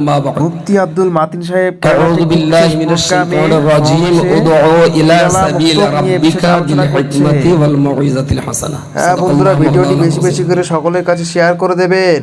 মুফতি আব্দুল মাতিন সাহেব আউযু বিল্লাহি মিনাশ শাইতানির রাজীম ইলা সাবিল রাব্বিকা বিল ওয়াল মাউইজাতিল হ্যাঁ, বন্ধুরা ভিডিওটি বেশি বেশি করে সকলের কাছে শেয়ার করে দেবেন।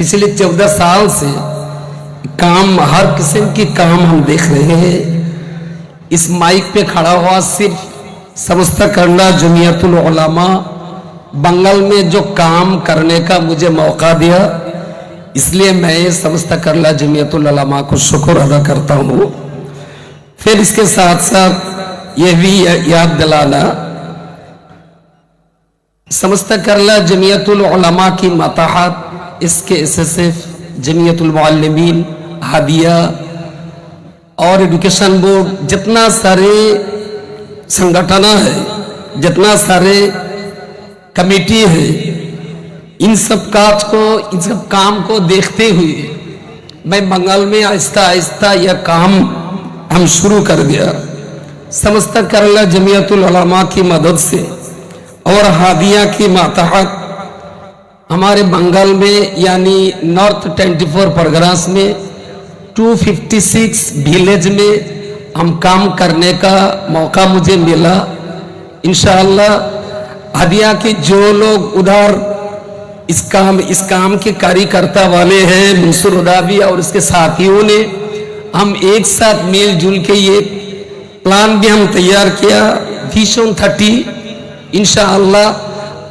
پچھلے چودہ سال سے کام، ہر قسم کی کام ہم دیکھ رہے ہیں۔ اس مائک پہ کھڑا ہوا صرف سمجھتا کرنا جمعیت العلماء، بنگل میں جو کام کرنے کا مجھے موقع دیا، اس لیے میں سمجھتا کرنا جمعیت العلماء کو شکر ادا کرتا ہوں۔ پھر اس کے ساتھ ساتھ یہ بھی یاد دلانا، سمجھتا کرنا جمعیت العلماء کی متاحت اس کے ایس ایس ایف جمعیت المعلمین، ہادیہ اور ایڈوکیشن بورڈ جتنا سارے سنگٹانا ہے، جتنا سارے کمیٹی ہے، ان سب کاج کو، ان سب کام کو دیکھتے ہوئے میں بنگال میں آہستہ آہستہ یہ کام ہم شروع کر دیا سمستہ کرلا جمعیت العلماء کی مدد سے اور ہادیہ کی ماتحت ہمارے بنگال میں یعنی نارتھ ٹوینٹی فور پرگراس میں ٹو ففٹی سکس ولیج میں ہم کام کرنے کا موقع مجھے ملا۔ انشاءاللہ ہدیہ کے جو لوگ ادھر اس کام اس کام کے کاری کرتا والے ہیں، منصور اداوی اور اس کے ساتھیوں نے، ہم ایک ساتھ میل جل کے یہ پلان بھی ہم تیار کیا ویشن تھرٹی انشاءاللہ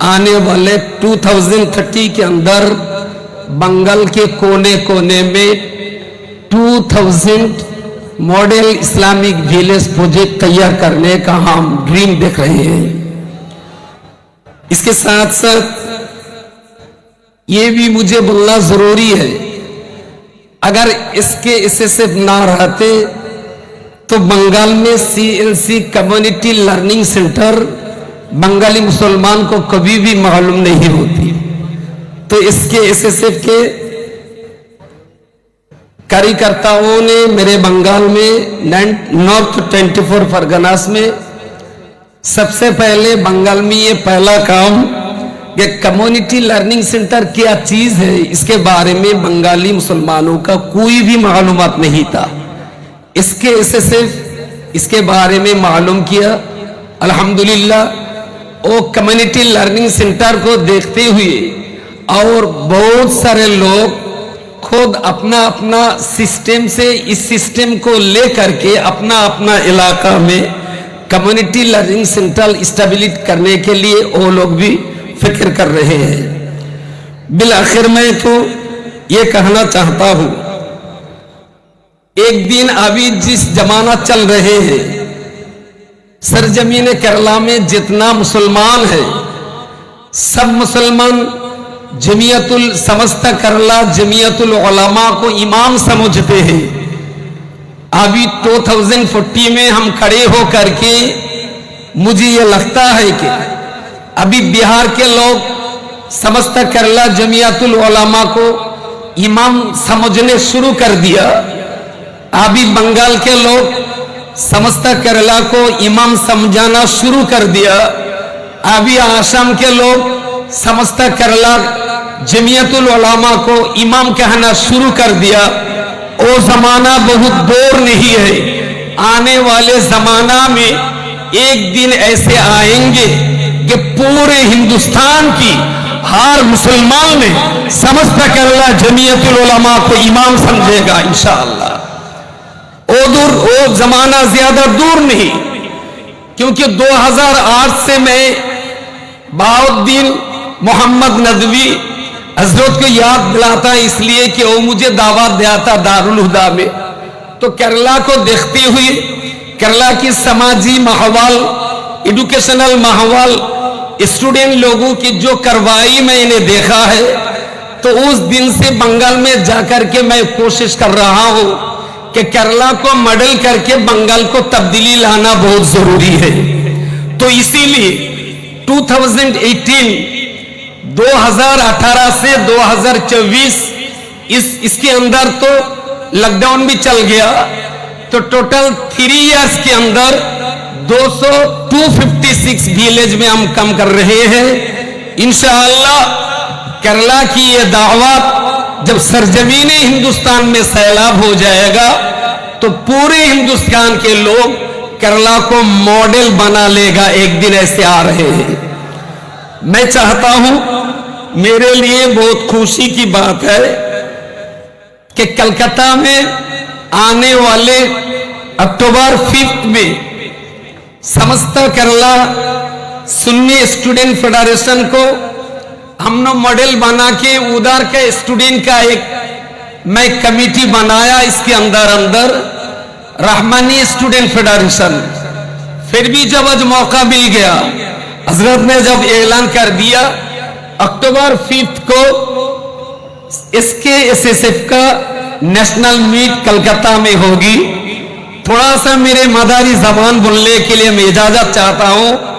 آنے والے 2030 کے اندر بنگل کے کونے کونے میں 2000 ماڈل اسلامک ویلیج پروجیکٹ تیار کرنے کا ہم ڈریم دیکھ رہے ہیں۔ اس کے ساتھ ساتھ یہ بھی مجھے بولنا ضروری ہے، اگر اس کے اسے صرف نہ رہتے تو بنگال میں C N C community learning centre Bengali مسلمان کو کبھی بھی معلوم نہیں ہوتی۔ تو اس کے ایس ایس ایف کے کاری کرتاؤں نے میرے بنگال میں نارتھ ٹوینٹی فور فرگناس میں سب سے پہلے بنگال میں یہ پہلا کام کہ کمیونٹی لرننگ سینٹر کیا چیز ہے، اس کے بارے میں بنگالی مسلمانوں کا کوئی بھی معلومات نہیں تھا۔ اس کے ایس ایس ایف اس کے بارے میں معلوم کیا۔ الحمدللہ او کمیونٹی لرننگ سینٹر کو دیکھتے ہوئے اور بہت سارے لوگ خود اپنا اپنا سسٹم سے اس سسٹم کو لے کر کے اپنا اپنا علاقہ میں کمیونٹی لرننگ سینٹر اسٹیبلٹ کرنے کے لیے وہ لوگ بھی فکر کر رہے ہیں۔ بالآخر میں تو یہ کہنا چاہتا ہوں، ایک دن ابھی جس زمانہ چل رہے ہیں سرزمین کرلا میں جتنا مسلمان ہے سب مسلمان جمعیت السمستہ کرلا جمعیت العلماء کو امام سمجھتے ہیں۔ ابھی 2040 میں ہم کھڑے ہو کر کے مجھے یہ لگتا ہے کہ ابھی بہار کے لوگ سمستہ کرلا جمعیت العلماء کو امام سمجھنے شروع کر دیا۔ ابھی بنگال کے لوگ سمستہ کرلا کو امام سمجھانا شروع کر دیا۔ ابھی آسام کے لوگ سمجھتا کرلا جمعیت العلماء کو امام کہنا شروع کر دیا۔ وہ زمانہ بہت دور نہیں ہے۔ آنے والے زمانہ میں ایک دن ایسے آئیں گے کہ پورے ہندوستان کی ہر مسلمان نے سمجھتا کرلا جمعیت العلماء کو امام سمجھے گا انشاءاللہ۔ او دور، او زمانہ زیادہ دور نہیں، کیونکہ دو ہزار آٹھ سے میں باؤدین محمد ندوی حضرت کو یاد دلاتا، اس لیے کہ وہ مجھے دعوت دیا تھا دارالہدا میں۔ تو کیرلا کو دیکھتی ہوئی کیرلا کی سماجی ماحول، ایڈوکیشنل ماحول اسٹوڈینٹ لوگوں کی جو کروائی میں نے دیکھا ہے، تو اس دن سے بنگال میں جا کر کے میں کوشش کر رہا ہوں۔ کہ کرلا کو مڈل کر کے بنگال کو تبدیلی لانا بہت ضروری ہے۔ تو اسی لیے 2018 دو ہزار اٹھارہ سے دو ہزار چوبیس، اس اس کے اندر تو لاک ڈاؤن بھی چل گیا۔ تو ٹوٹل تھری ایئرس کے اندر دو سو ٹو ففٹی سکس ویلیج میں ہم کم کر رہے ہیں۔ انشاءاللہ کرلا کی یہ دعوت جب سرزمین ہندوستان میں سیلاب ہو جائے گا، تو پورے ہندوستان کے لوگ کرلا کو ماڈل بنا لے گا، ایک دن ایسے آ رہے ہیں۔ میں چاہتا ہوں، میرے لیے بہت خوشی کی بات ہے کہ کلکتہ میں آنے والے اکتوبر ففتھ میں سمستہ کرلا سنی اسٹوڈنٹ فیڈریشن کو ہم نے ماڈل بنا کے ادھر کے اسٹوڈینٹ کا ایک میں کمیٹی بنایا اس کے اندر اندر رحمانی اسٹوڈنٹ فیڈریشن۔ پھر بھی جب آج موقع مل گیا، حضرت نے جب اعلان کر دیا، اکتوبر ففتھ کو اس کے ایس ایس ایف کا نیشنل میٹ کلکتہ میں ہوگی۔ تھوڑا سا میرے مداری زبان بولنے کے لیے میں اجازت چاہتا ہوں۔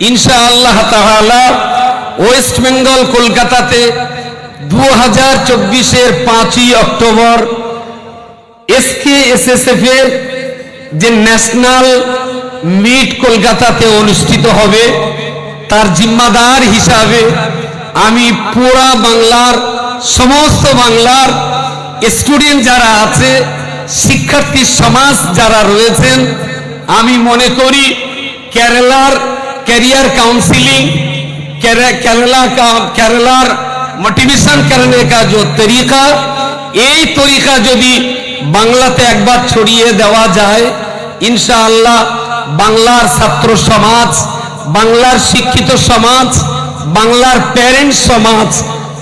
ইনশা আল্লাহ তাহলা ওয়েস্ট বেঙ্গল কলকাতাতে দু হাজার চব্বিশের পাঁচই অক্টোবর এসকে এসএসএফ এর যে ন্যাশনাল মিট কলকাতাতে অনুষ্ঠিত হবে তার জিম্মাদার হিসাবে আমি পুরা বাংলার সমস্ত বাংলার স্টুডেন্ট যারা আছে শিক্ষার্থী সমাজ যারা রয়েছেন, আমি মনে করি কেরালার ক্যারিয়ার কাউন্সিলিং কেরালা কেরালার মোটিভেশন কারণে কাজ তরিকা, এই তরিকা যদি বাংলাতে একবার ছড়িয়ে দেওয়া যায়, ইনশাআল্লাহ বাংলার ছাত্র সমাজ, বাংলার শিক্ষিত সমাজ, বাংলার প্যারেন্টস সমাজ,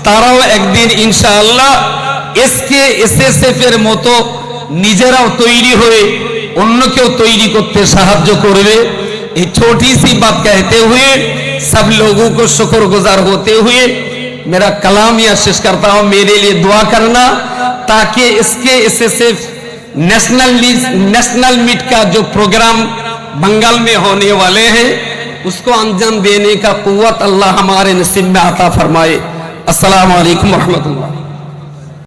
তারাও একদিন ইনশাআল্লাহ এসকে, এসএসএফ এর মতো নিজেরাও کے হয়ে کو তৈরি করতে সাহায্য করবে। یہ چھوٹی سی بات کہتے ہوئے سب لوگوں کو شکر گزار ہوتے ہوئے میرا کلام یہ شش کرتا ہوں، میرے لیے دعا کرنا تاکہ اس کے اسے صرف نیشنل نیشنل میٹ کا جو پروگرام بنگال میں ہونے والے ہیں، اس کو انجام دینے کا قوت اللہ ہمارے نصیب میں عطا فرمائے۔ السلام علیکم ورحمت اللہ۔